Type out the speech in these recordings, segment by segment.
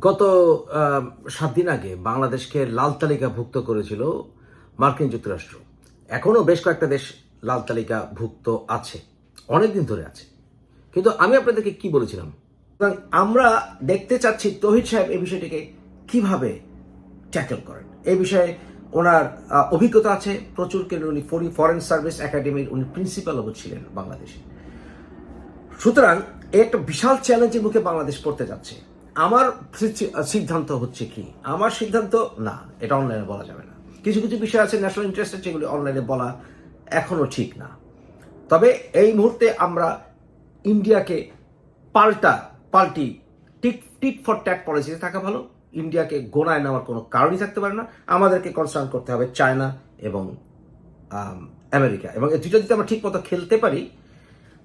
গত সাত দিন আগে বাংলাদেশকে লাল তালিকাভুক্ত করেছিল মার্কিন যুক্তরাষ্ট্র। এখনও বেশ কয়েকটা দেশ লাল তালিকাভুক্ত আছে। অনেক দিন ধরে আছে। কিন্তু আমি আপনাদেরকে কি বলেছিলাম? আমরা দেখতে চাচ্ছি তহিদ সাহেব এই বিষয়টিকে কীভাবে ট্যাকল করেন। এই বিষয়ে ওনার অভিজ্ঞতা আছে। প্রচুর কেন উনি ফরি, ফরেন সার্ভিস একাডেমির উনি প্রিন্সিপালও ছিলেন বাংলাদেশে। সুতরাং একটা বিশাল চ্যালেঞ্জের মুখে বাংলাদেশ পড়তে যাচ্ছে। আমার সিদ্ধান্ত হচ্ছে কি? আমার সিদ্ধান্ত, না, এটা অনলাইনে বলা যাবে না। কিছু কিছু বিষয় আছে ন্যাশনাল ইন্টারেস্টের যেগুলি অনলাইনে বলা এখনও ঠিক না। তবে এই মুহূর্তে আমরা ইন্ডিয়াকে পাল্টা, পাল্টি টিক টিট ফর ট্যাট পলিসিতে থাকা ভালো। ইন্ডিয়াকে গোনায় নেওয়ার কোনো কারণই থাকতে পারে না। আমাদেরকে কনসার্ন করতে হবে চায়না এবং আমেরিকা। এবং এই দুটো যদি আমরা ঠিক মতো খেলতে পারি,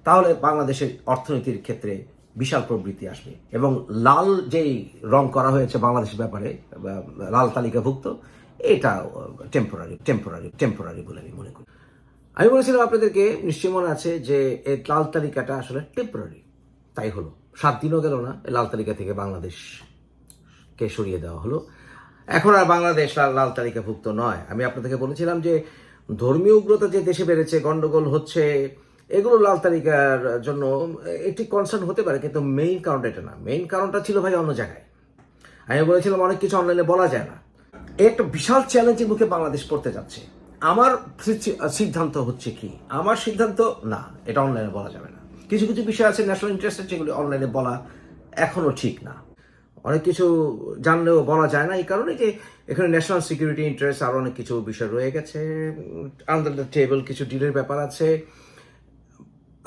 তাহলে বাংলাদেশের অর্থনীতির ক্ষেত্রে বিশাল প্রবৃদ্ধি আসবে। এবং লাল যেই রং করা হয়েছে বাংলাদেশের ব্যাপারে লাল তালিকাভুক্ত, এটা টেম্পোরারি টেম্পোরারি টেম্পোরারি বলে আমি মনে করি। আমি বলেছিলাম আপনাদেরকে নিশ্চয় মনে আছে যে এই লাল তালিকাটা আসলে টেম্পোরারি তাই হলো। সাত দিনও গেল না লাল তালিকা থেকে বাংলাদেশকে সরিয়ে দেওয়া হলো। এখন আর বাংলাদেশ লাল লাল তালিকাভুক্ত নয়। আমি আপনাদেরকে বলেছিলাম যে ধর্মীয় উগ্রতা যে দেশে বেড়েছে, গন্ডগোল হচ্ছে এগুলো লাল তালিকার জন্য, একটি কনসার্ন হতে পারে, কিন্তু মেইন কারণটা এটা না। মেইন কারণটা ছিল ভাই অন্য জায়গায়। আমি বলেছিলাম, অনেক কিছু অনলাইনে বলা যায় না। একটা বিশাল চ্যালেঞ্জের মুখে বাংলাদেশ পড়তে যাচ্ছে। আমার সিদ্ধান্ত হচ্ছে কি? আমার সিদ্ধান্ত, না, এটা অনলাইনে বলা যাবে না। কিছু কিছু বিষয় আছে ন্যাশনাল ইন্টারেস্টের যেগুলি অনলাইনে বলা এখনও ঠিক না। অনেক কিছু জানলেও বলা যায় না, এই কারণে যে এখানে ন্যাশনাল সিকিউরিটি ইন্টারেস্ট আরও অনেক কিছু বিষয় রয়ে গেছে। আন্ডার দ্য টেবল কিছু ডিলের ব্যাপার আছে।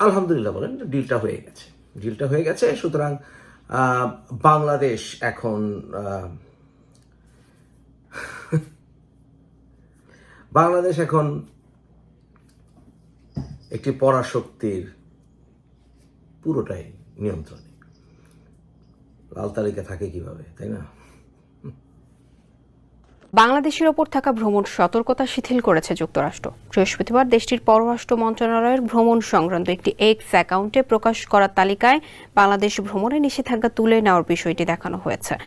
আলহামদুলিল্লাহ বলেন, ডিলটা হয়ে গেছে। ডিলটা হয়ে গেছে, সুতরাং বাংলাদেশ এখন বাংলাদেশ এখন একটি পরাশক্তির পুরোটাই নিয়ন্ত্রণে। লাল তালিকা থাকে কীভাবে, তাই না? বাংলাদেশের ওপর থাকা ভ্রমণ সতর্কতা শিথিল করেছে যুক্তরাষ্ট্র। বৃহস্পতিবার দেশটির পররাষ্ট্র মন্ত্রণালয়ের ভ্রমণ সংক্রান্ত একটি এক্স অ্যাকাউন্টে প্রকাশ করা তালিকায় বাংলাদেশ ভ্রমণে নিষেধাজ্ঞা তুলে নেওয়ার বিষয়টি দেখানো হয়েছে।